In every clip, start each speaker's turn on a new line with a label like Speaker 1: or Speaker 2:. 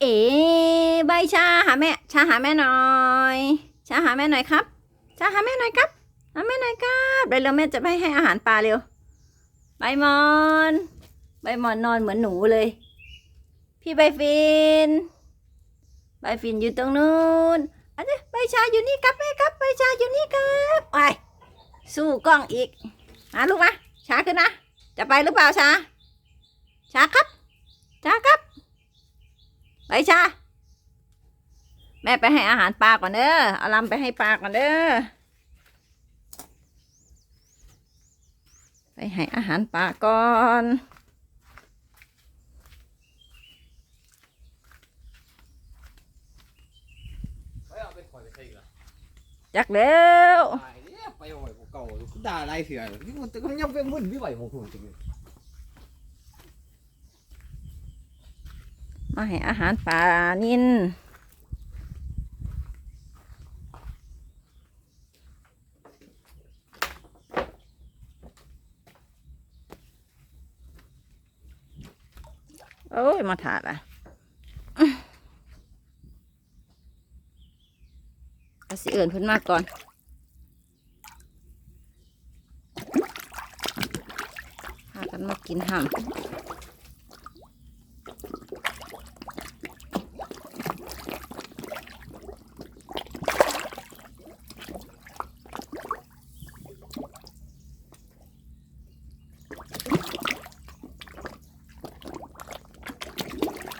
Speaker 1: เอ๋ใบชาหาแม่ชาหาแม่หน่อยชาหาแม่หน่อยครับชาหาแม่หน่อยครับหาแม่หน่อยครับเร็วแม่จะไปให้อาหารปลาเร็วใบมอนใบมอนนอนเหมือนหนูเลย พี่ใบฟินใบฟินอยู่ตรงนู้นอันนี้ใบชาอยู่นี่ครับแม่ครับใบชาอยู่นี่ครับไปสู้กล้องอีกมาลูกมาช้าขึ้นนะจะไปหรือเปล่าชาชาครับชาครับ ชาแม่ไปให้อาหารปลาก่อนเด้อเอาลำไปให้ปลาก่อนเด้อไปให้อาหารปลาก่อนจักแล้ว
Speaker 2: ไปเอาไว้กูเก่าด่าไรเถื่อนนี่มันก็ยังเป็นมึนไม่ไหวมองคุณจริง
Speaker 1: มาให้อาหารปลานินโอ้ย มาถาดอะอื้อเอาสิเอื่นเพิ่นมาก่อนพากันมากินห่ำ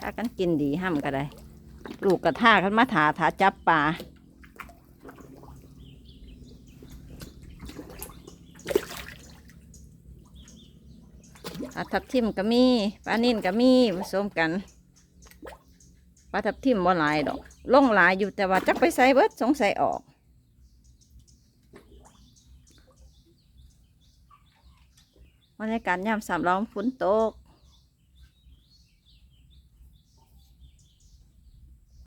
Speaker 1: ากันกินดีห้ำก็ได้ลูกกระท่ากันมาถาถาจับปลาปลาทับทิมก็มีปลานิ่นก็มีผสมกันปลาทับทิมบ่หลายดอกล่งหลายอยู่แต่ว่าจักไปใส่เบิดสงสัยออกบรรยากาศยามสามร้องฝนตก